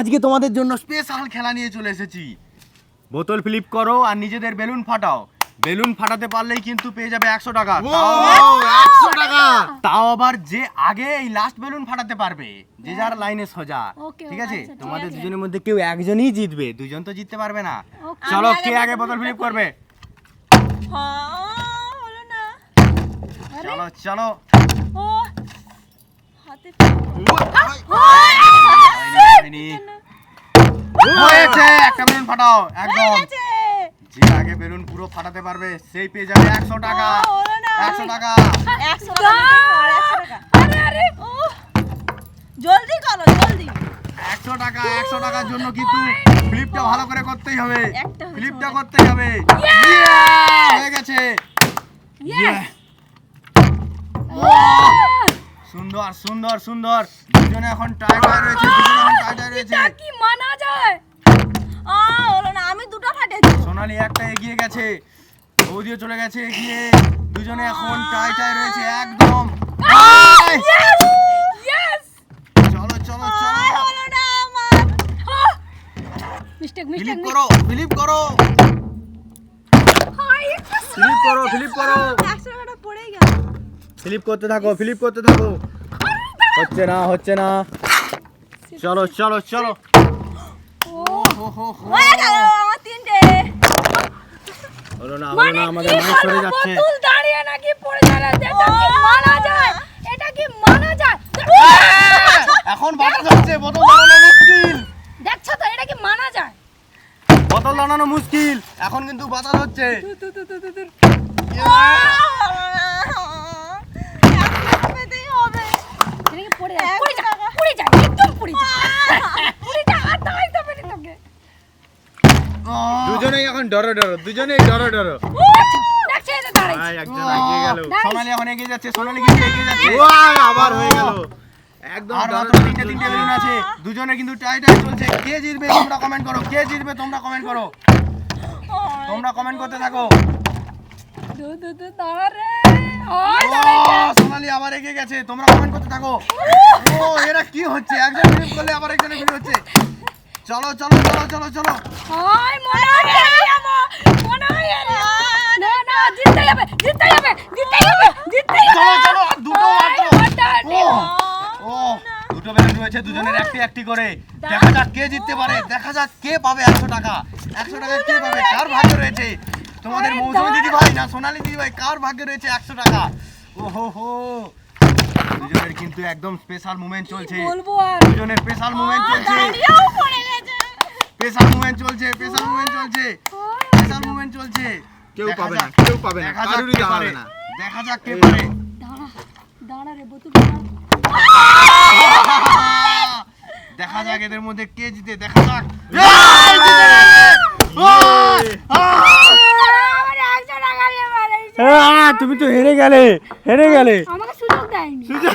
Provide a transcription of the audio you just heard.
আজকে তোমাদের জন্য স্পেশাল খেলা নিয়ে চলে এসেছি। বোতল ফ্লিপ করো আর নিজেদের বেলুন ফাটাও। বেলুন ফাটাতে পারলেই কিন্তু পেয়ে যাবে একশো টাকা। তাও- একশো টাকা! তাও আবার যে আগে এই লাস্ট বেলুন ফাটাতে পারবে যে যার লাইনে সোজা। ঠিক আছে? আচ্ছা, তোমাদের দুজনের মধ্যে কেউ একজনই জিতবে দুজন তো জিততে পারবে না। চলো কে আগে বোতল ফ্লিপ করবে? হ্যাঁ, চলো চলো ও হাতে হয়নি, হয়নি। হয়েছে একটা বেলুন ফাটাও একদম। যে আগে বেলুন পুরো ফাটাতে পারবে সেই পেয়ে যাবে একশো টাকা। একশো টাকা। জলদি করো জলদি। একশো টাকা একশো টাকার জন্য কিন্তু ফ্লিপটা ভালো করে করতেই হবে। ফ্লিপটা করতেই হবে। হয়ে গেছে। সুন্দর সুন্দর সুন্দর। দুজনে এখন টাইটাই রয়েছে দুজনে এখন টাইটাই রয়েছে। কি মানা যায়? সোনালি একটা এগিয়ে গেছে বৌদিও চলে গেছে এগিয়ে দুজনে এখন টাইটাই রয়েছে একদম চলো চলো চলো হলো মিস্টেক ফিলিপ করো ফিলিপ করো ফিলিপ করো ফিলিপ করো ফিলিপ করতে থাকো ফিলিপ করতে থাকো হচ্ছে না হচ্ছে না চলো চলো চলো ও হো, হো, হো। হয়ে গেল আমার তিনটে হলো না হলো মানে না আমাদের মাইক সরে যাচ্ছে। বোতল দাঁড়িয়ে নাকি পড়ে যাবে এটা কি মানা যায়? এটা কি মানা যায়? এখন বাতাস হচ্ছে বোতল দাঁড়ানো মুশকিল। দেখছ তো এটা কি মানা যায়? বোতল দাঁড়ানো মুশকিল। এখন কিন্তু বাতাস হচ্ছে পড়ে যায় এক পড়ে যায় টাকা। পড়ে যায় একদম পড়ে যায় পড়ে যায় আর দাঁড়াইতে পারি তোকে দুজনেই এখন ডরো ডরো দুজনেই ডরো ডরো। একজন এগিয়ে গেল। সোনালি এখন এগিয়ে যাচ্ছে সোনালি কিন্তু এগিয়ে যাচ্ছে। আবার হয়ে গেল। একদম আর মাত্র তিনটে তিনটে বেলুন আছে। দুজনে কিন্তু টাই টাই চলছে। কে জিতবে তোমরা কমেন্ট করো কে জিতবে তোমরা কমেন্ট করো। তোমরা কমেন্ট করতে থাকো। সোনালি আবার এগিয়ে গেছে। তোমরা কমেন্ট করতে থাকো। ও এরা কি হচ্ছে? একজন করলে আবার একজনে ফিনিশ হচ্ছে। চলো চলো চলো চলো চলো। ওই মনে হয় যাব। মনে হয় যাব। না না জিততে হবে জিততে হবে জিততে হবে জিততে হবে চলো চলো আর দুটো মাত্র। ও ও দুটো বেলুন রয়েছে দুজনের একটি একটি করে। দেখা যাক কে জিততে পারে দেখা যাক কে পাবে একশো টাকা। একশো টাকা কে পাবে কার ভাগ্য রয়েছে? তোমাদের মৌসুমী দিদি ভাই না সোনালী দিদি ভাই কার ভাগ্যে রয়েছে একশো টাকা? ও হো। হো দুজনের কিন্তু একদম স্পেশাল মুভমেন্ট চলছে। বলব আর? দুজনের স্পেশাল মুভমেন্ট চলছে। স্পেশাল মুভমেন্ট চলছে স্পেশাল মুভমেন্ট চলছে স্পেশাল মুভমেন্ট চলছে। কেউ দেখা পাবে না কেউ পাবে না দেখা যাক কারুরই হবে না। দেখা যাক কে পারে দাঁড়া দাঁড়া রে বোতল দেখা যাক এদের মধ্যে কে জিতে দেখা যাক। তুমি তো হেরে গেলে হেরে গেলে। আমাকে সুযোগ দেয়নি। সুযোগ